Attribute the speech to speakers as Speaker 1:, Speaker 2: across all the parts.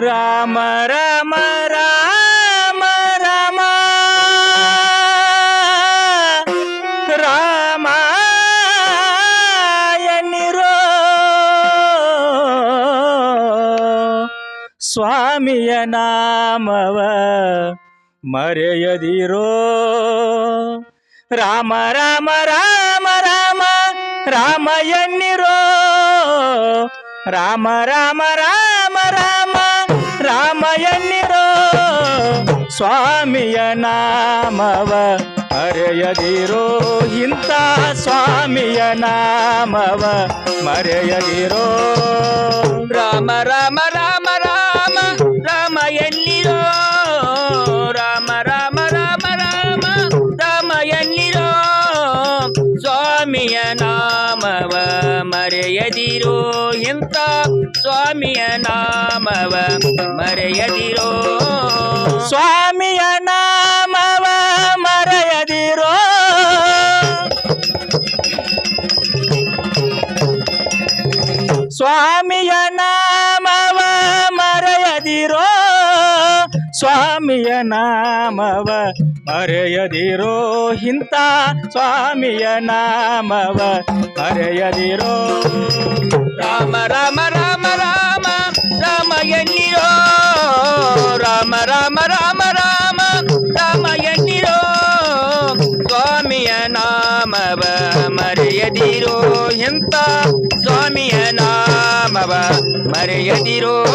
Speaker 1: ರಾಮ ರಾಮ ರಾಮ ರಾಮ. ರಾಮ ಎನ್ನಿರೋ ಸ್ವಾಮಿಯ ನಾಮವ ಮರೆಯದಿರೋ. ರಾಮ ರಾಮ ರಾಮ. ರಾಮ ಎನ್ನಿರೋ ರಾಮ ರಾಮ ರಾಮ ರಾಮ ರಾಮ ಎನ್ನಿರೋ ಸ್ವಾಮಿಯ ನಾಮವ ಮರೆಯದಿರೋ ಇಂಥ ಸ್ವಾಮಿಯ ನಾಮವ ಮರೆಯದಿರೋ. ರಾಮ ರಾಮ ಮರೆಯದಿರೋ ಇಂಥ ಸ್ವಾಮಿಯ ನಾಮವ ಮರೆಯದಿರೋ. ಸ್ವಾಮಿಯ ನಾಮವ ಮರೆಯದಿರೋ. ಸ್ವಾಮಿಯ ನಾಮವ ಮರೆಯದಿರೋ. ಸ್ವಾಮಿಯ ನಾಮವ ಮರೆಯದಿರೋ ಇಂಥ ಸ್ವಾಮಿಯ ನಾಮವ. ಮರೆಯದಿರೋ ರಾಮ ರಾಮ ರಾಮ ರಾಮ ರಾಮ ಎನ್ನಿರೋ. ರಾಮ ರಾಮ ರಾಮ ರಾಮ ರಾಮ ಎನ್ನಿರೋ. ಸ್ವಾಮಿಯ ನಾಮವ. ಮರೆಯದಿರೋ ಎಂತ ಸ್ವಾಮಿಯ ನಾಮವ. ಮರೆಯದಿರೋ.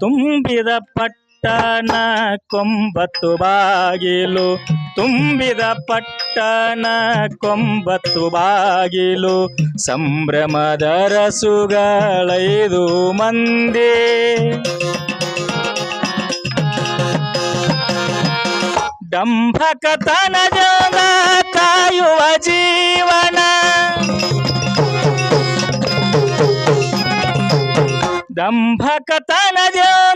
Speaker 1: ತುಂಬಿದ ಪಟ್ಟಣ ಕೊಂಬತ್ತು ಬಾಗಿಲು ತುಂಬಿದ ಪಟ್ಟಣ ಕೊಂಬತ್ತು ಬಾಗಿಲು ಸಂಭ್ರಮದ ರಸುಗಳೈದು ಮಂದಿ. ಡಂಭಕತನಜದ ಕಾಯುವ ಜೀವನ. ದಂಭಕತನಜದ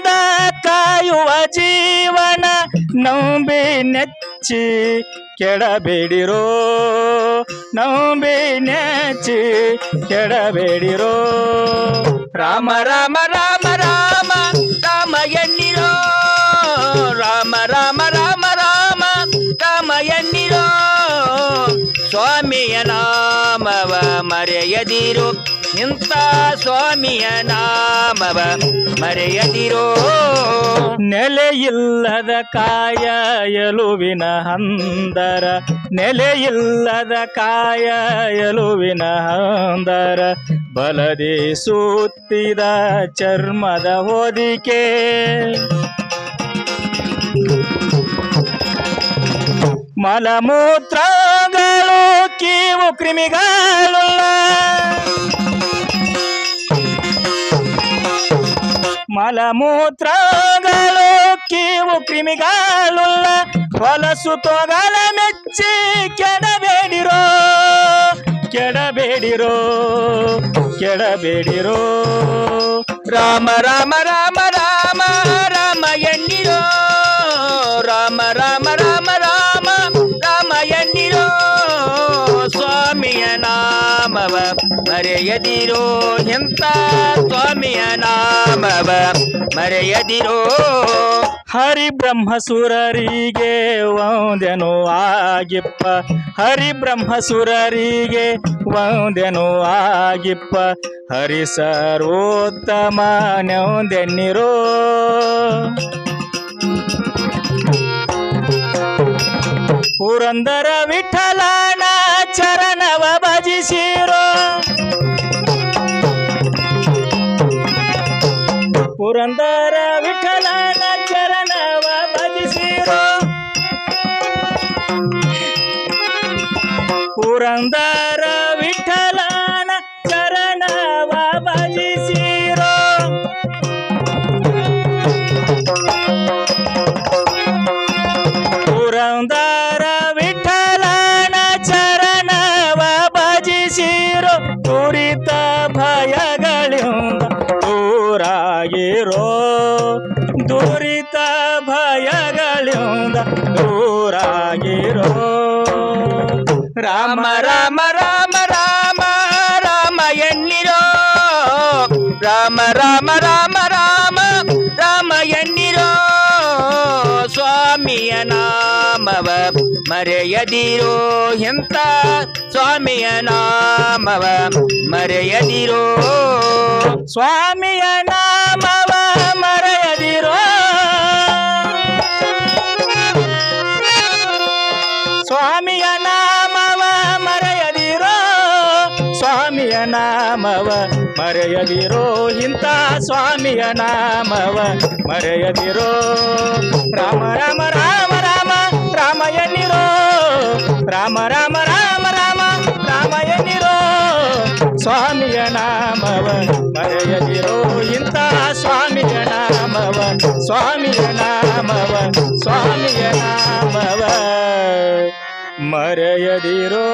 Speaker 1: ಕಾಯುವ ಜೀವನ ನಂಬಿ ನೆಚ್ಚಿ ಕೆಡಬೇಡಿರೋ, ನಂಬಿ ನೆಚ್ಚಿ ಕೆಡಬೇಡಿರೋ. ರಾಮ ರಾಮ ರಾಮ ರಾಮ ರಾಮ ಎನ್ನಿರೋ ರಾಮ ರಾಮ ರಾಮ ರಾಮ ರಾಮ ಎನ್ನಿರೋ ಸ್ವಾಮಿಯ ನಾಮವ ಮರೆಯದಿರು. ನಿಂತ ಸ್ವಾಮಿಯ ನಾಮವ ಮರೆಯದಿರೋ. ನೆಲೆಯಿಲ್ಲದ ಕಾಯಲುವಿನ ಹಂದರ, ನೆಲೆಯಿಲ್ಲದ ಕಾಯಲುವಿನ ಹಂದರ, ಬಲದಿ ಸುತ್ತಿದ ಚರ್ಮದ ಹೊದಿಕೆ. ಮಲಮೂತ್ರಗಳು ಕೀವು ಕ್ರಿಮಿಗಳು ಮಲಮೂತ್ರಗಳು ಕೀವು ಕ್ರಿಮಿಗಾಳುಲ್ಲ ಹೊಲಸು ತೊಗಲ ಮೆಚ್ಚಿ ಕೆಡಬೇಡಿರೋ ಕೆಡಬೇಡಿರೋ ಕೆಡಬೇಡಿರೋ ರಾಮ ರಾಮ ರಾಮ ರಾಮ ಮರೆಯದಿರೋ ಎಂತ ಸ್ವಾಮಿಯ ನಾಮವ? ಮರೆಯದಿರೋ ಹರಿಬ್ರಹ್ಮಸುರರಿಗೆ ವಂದೆನು ಆಗಿಪ್ಪ. ಹರಿಬ್ರಹ್ಮಸುರರಿಗೆ ವಂದೆನು ಆಗಿಪ್ಪ. ಹರಿ ಸರ್ವೋತ್ತಮ ನೊಂದೆನ್ನಿರೋ. ಪುರಂದರ ವಿಠಲನ ಚರಣವ ಭಜಿಸಿರೋ ಪುರಂದರ ವಿಠಲನ ಚರಣವ ಭಜಿಸಿರ. ಪುರಂದರ ಗೋವಿಂದ ದೂರಾಗಿರೋ ರಾಮ ರಾಮ ರಾಮ ರಾಮ ರಾಮ ಎಣ್ಣಿರೋ ರಾಮ ರಾಮ ರಾಮ ರಾಮ ರಾಮ ಎಣ್ಣಿರೋ ಸ್ವಾಮಿಯ ನಾಮವ ಮರೆಯದಿರೋ ಎಂತ ಸ್ವಾಮಿಯ ನಾಮವ ಮರೆಯದಿರೋ ಸ್ವಾಮಿಯ ನಾಮವ, ಮರೆಯದಿರೋ ಇಂತ ಸ್ವಾಮಿಯ ನಾಮವ, ಮರೆಯದಿರೋ. ರಾಮ ರಾಮ ರಾಮ ರಾಮ ರಾಮ ಎನ್ನಿರೋ ರಾಮ ರಾಮ ರಾಮ ರಾಮ ರಾಮ ಸ್ವಾಮಿಯ ನಾಮವ, ಮರೆಯದಿರೋ ಇಂತ ಸ್ವಾಮಿಯ ನಾಮವ ಸ್ವಾಮಿಯ ನಾಮವ ಸ್ವಾಮಿಯ ನಾಮವ. ಮರೆಯದಿರೋ